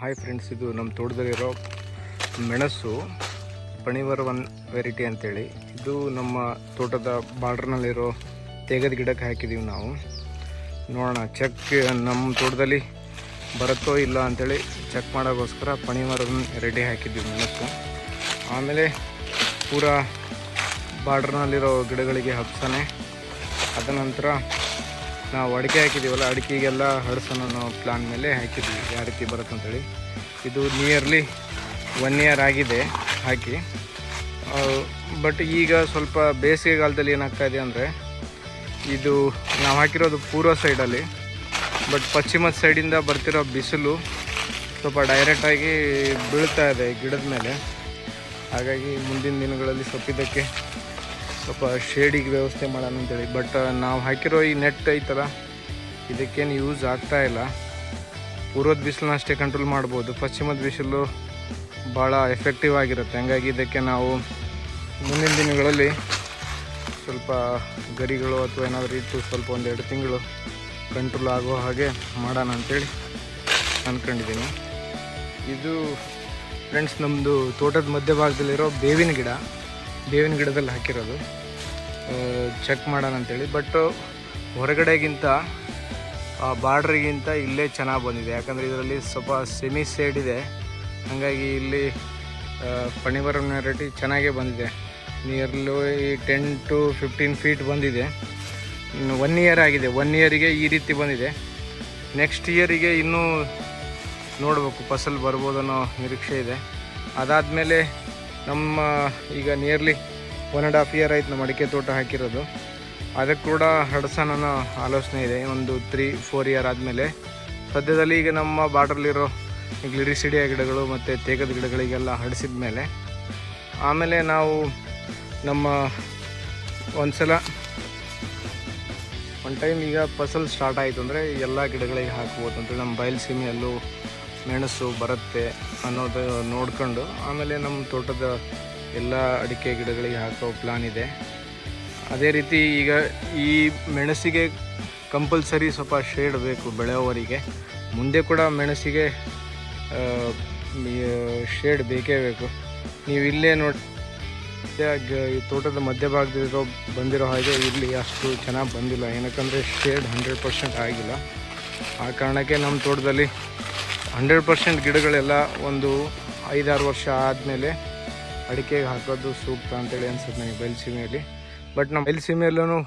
Hi friends, ಇದು ನಮ್ಮ ತೋಟದಲ್ಲಿರೋ ಮೆಣಸು ಪಣಿವರ್ ಒನ್ ವೆರೈಟಿ ಅಂತೇಳಿ. ಇದು ನಮ್ಮ ತೋಟದ ಬಾರ್ಡ್ರ್ನಲ್ಲಿರೋ ತೇಗದ ಗಿಡಕ್ಕೆ ಹಾಕಿದ್ದೀವಿ ನಾವು. ನೋಡೋಣ ಚೆಕ್ ನಮ್ಮ ತೋಟದಲ್ಲಿ ಬರುತ್ತೋ ಇಲ್ಲ ಅಂತೇಳಿ ಚೆಕ್ ಮಾಡೋಕ್ಕೋಸ್ಕರ ಪಣಿವರ್ ಒನ್ ರೆಡಿ ಹಾಕಿದ್ದೀವಿ ಮೆಣಸು. ಆಮೇಲೆ ಪೂರಾ ಬಾರ್ಡ್ರ್ನಲ್ಲಿರೋ ಗಿಡಗಳಿಗೆ ಹಬ್ಸನೆ ಅದ ನಂತರ ನಾವು ಅಡಿಕೆ ಹಾಕಿದ್ದೀವಲ್ಲ, ಅಡಿಕೆಗೆಲ್ಲ ಹಡಸನ್ನು ನಾವು ಪ್ಲಾನ್ ಮೇಲೆ ಹಾಕಿದ್ದೀವಿ, ಯಾವ ರೀತಿ ಬರುತ್ತೆ ಅಂತೇಳಿ ಇದು ನಿಯರ್ಲಿ ಒನ್ ಇಯರ್ ಆಗಿದೆ ಹಾಕಿ. ಬಟ್ ಈಗ ಸ್ವಲ್ಪ ಬೇಸಿಗೆಗಾಲದಲ್ಲಿ ಏನಾಗ್ತಾ ಇದೆ ಅಂದರೆ, ಇದು ನಾವು ಹಾಕಿರೋದು ಪೂರ್ವ ಸೈಡಲ್ಲಿ ಬಟ್ ಪಶ್ಚಿಮದ ಸೈಡಿಂದ ಬರ್ತಿರೋ ಬಿಸಿಲು ಸ್ವಲ್ಪ ಡೈರೆಕ್ಟಾಗಿ ಬೀಳ್ತಾ ಇದೆ ಗಿಡದ ಮೇಲೆ. ಹಾಗಾಗಿ ಮುಂದಿನ ದಿನಗಳಲ್ಲಿ ಸ್ವಲ್ಪ ಇದಕ್ಕೆ ಸ್ವಲ್ಪ ಶೇಡಿಗೆ ವ್ಯವಸ್ಥೆ ಮಾಡೋಣ ಅಂತೇಳಿ. ಬಟ್ ನಾವು ಹಾಕಿರೋ ಈ ನೆಟ್ ಐತಲ್ಲ ಇದಕ್ಕೇನು ಯೂಸ್ ಆಗ್ತಾ ಇಲ್ಲ. ಪೂರ್ವದ ಬಿಸಿಲನ್ನ ಅಷ್ಟೇ ಕಂಟ್ರೋಲ್ ಮಾಡ್ಬೋದು. ಪಶ್ಚಿಮದ ಬಿಸಿಲು ಭಾಳ ಎಫೆಕ್ಟಿವ್ ಆಗಿರುತ್ತೆ. ಹಂಗಾಗಿ ಇದಕ್ಕೆ ನಾವು ಮುಂದಿನ ದಿನಗಳಲ್ಲಿ ಸ್ವಲ್ಪ ಗರಿಗಳು ಅಥವಾ ಏನಾದರೂ ಇಟ್ಟು ಸ್ವಲ್ಪ ಒಂದೆರಡು ತಿಂಗಳು ಕಂಟ್ರೋಲ್ ಆಗೋ ಹಾಗೆ ಮಾಡೋಣ ಅಂತೇಳಿ ಅಂದ್ಕೊಂಡಿದ್ದೀನಿ ಇದು ಫ್ರೆಂಡ್ಸ್ ನಮ್ಮದು ತೋಟದ ಮಧ್ಯಭಾಗದಲ್ಲಿರೋ ಬೇವಿನ ಗಿಡ. ಬೇವಿನ ಗಿಡದಲ್ಲಿ ಹಾಕಿರೋದು. ಚೆಕ್ ಮಾಡೋಣ ಅಂತೇಳಿ. ಬಟ್ ಹೊರಗಡೆಗಿಂತ ಬಾರ್ಡ್ರಿಗಿಂತ ಇಲ್ಲೇ ಚೆನ್ನಾಗಿ ಬಂದಿದೆ. ಯಾಕಂದರೆ ಇದರಲ್ಲಿ ಸ್ವಲ್ಪ ಸೆಮಿ ಸೇಡ್ ಇದೆ. ಹಾಗಾಗಿ ಇಲ್ಲಿ ಪಣಿವರಂ ವೆರೈಟಿ ಚೆನ್ನಾಗೇ ಬಂದಿದೆ. Nearly ten to fifteen feet ಬಂದಿದೆ. ಒನ್ ಇಯರ್ ಆಗಿದೆ. ಒನ್ ಇಯರಿಗೆ ಈ ರೀತಿ ಬಂದಿದೆ. ನೆಕ್ಸ್ಟ್ ಇಯರಿಗೆ ಇನ್ನೂ ನೋಡಬೇಕು, ಫಸಲ್ ಬರ್ಬೋದು ಅನ್ನೋ ನಿರೀಕ್ಷೆ ಇದೆ. ಅದಾದಮೇಲೆ ನಮ್ಮ ಈಗ nearly one and half year ಆಯ್ತು ನಮ್ಮ ಅಡಿಕೆ ತೋಟ ಹಾಕಿರೋದು. ಅದಕ್ಕೆ ಕೂಡ ಹಡ್ಸೋಣ ಅನ್ನೋ ಆಲೋಚನೆ ಇದೆ. ಒಂದು ತ್ರೀ ಫೋರ್ ಇಯರ್ ಆದಮೇಲೆ. ಸದ್ಯದಲ್ಲಿ ಈಗ ನಮ್ಮ ಬಾರ್ಡ್ರಲ್ಲಿರೋ ಈಗ ಲಿರಿಸಿಡಿಯ ಗಿಡಗಳು ಮತ್ತು ತೇಗದ ಗಿಡಗಳಿಗೆಲ್ಲ ಹಡಿಸಿದ ಮೇಲೆ. ಆಮೇಲೆ ನಾವು ನಮ್ಮ ಒಂದು ಸಲ ಒನ್ ಟೈಮ್ ಈಗ ಫಸಲ್ ಸ್ಟಾರ್ಟ್ ಆಯಿತು ಅಂದರೆ ಎಲ್ಲ ಗಿಡಗಳಿಗೆ ಹಾಕ್ಬೋದು ಅಂತೇಳಿ ನಮ್ಮ ಬಯಲುಸೀಮೆಯಲ್ಲೂ ಮೆಣಸು ಬರುತ್ತೆ ಅನ್ನೋದು ನೋಡ್ಕೊಂಡು ಆಮೇಲೆ ನಮ್ಮ ತೋಟದ ಎಲ್ಲ ಅಡಿಕೆ ಗಿಡಗಳಿಗೆ ಹಾಕೋ ಪ್ಲಾನ್ ಇದೆ. ಅದೇ ರೀತಿ ಈಗ ಈ ಮೆಣಸಿಗೆ ಕಂಪಲ್ಸರಿ ಸ್ವಲ್ಪ ಶೇಡ್ ಬೇಕು ಬೆಳೆಯೋವರಿಗೆ ಮುಂದೆ ಕೂಡ ಮೆಣಸಿಗೆ ಶೇಡ್ ಬೇಕೇ ಬೇಕು. ನೀವು ಇಲ್ಲೇ ನೋಡಿ ಈ ತೋಟದ ಮಧ್ಯಭಾಗದಿರೋ ಬಂದಿರೋ ಹಾಗೆ ಇಲ್ಲಿ ಅಷ್ಟು ಚೆನ್ನಾಗಿ ಬಂದಿಲ್ಲ. ಏನಕ್ಕಂದರೆ ಶೇಡ್ ಹಂಡ್ರೆಡ್ ಪರ್ಸೆಂಟ್ ಆಗಿಲ್ಲ. ಆ ಕಾರಣಕ್ಕೆ ನಮ್ಮ ತೋಟದಲ್ಲಿ ಹಂಡ್ರೆಡ್ ಪರ್ಸೆಂಟ್ ಗಿಡಗಳೆಲ್ಲ ಒಂದು ಐದಾರು ವರ್ಷ ಆದಮೇಲೆ ಅಡಿಕೆಗೆ ಹಾಕೋದು ಸೂಕ್ತ ಅಂತೇಳಿ ಅನ್ಸುತ್ತೆ ನನಗೆ ಬಯಲುಸೀಮೆಯಲ್ಲಿ ಬಟ್ ನಮ್ಮ ಬಯಲುಸೀಮೆಯಲ್ಲೂ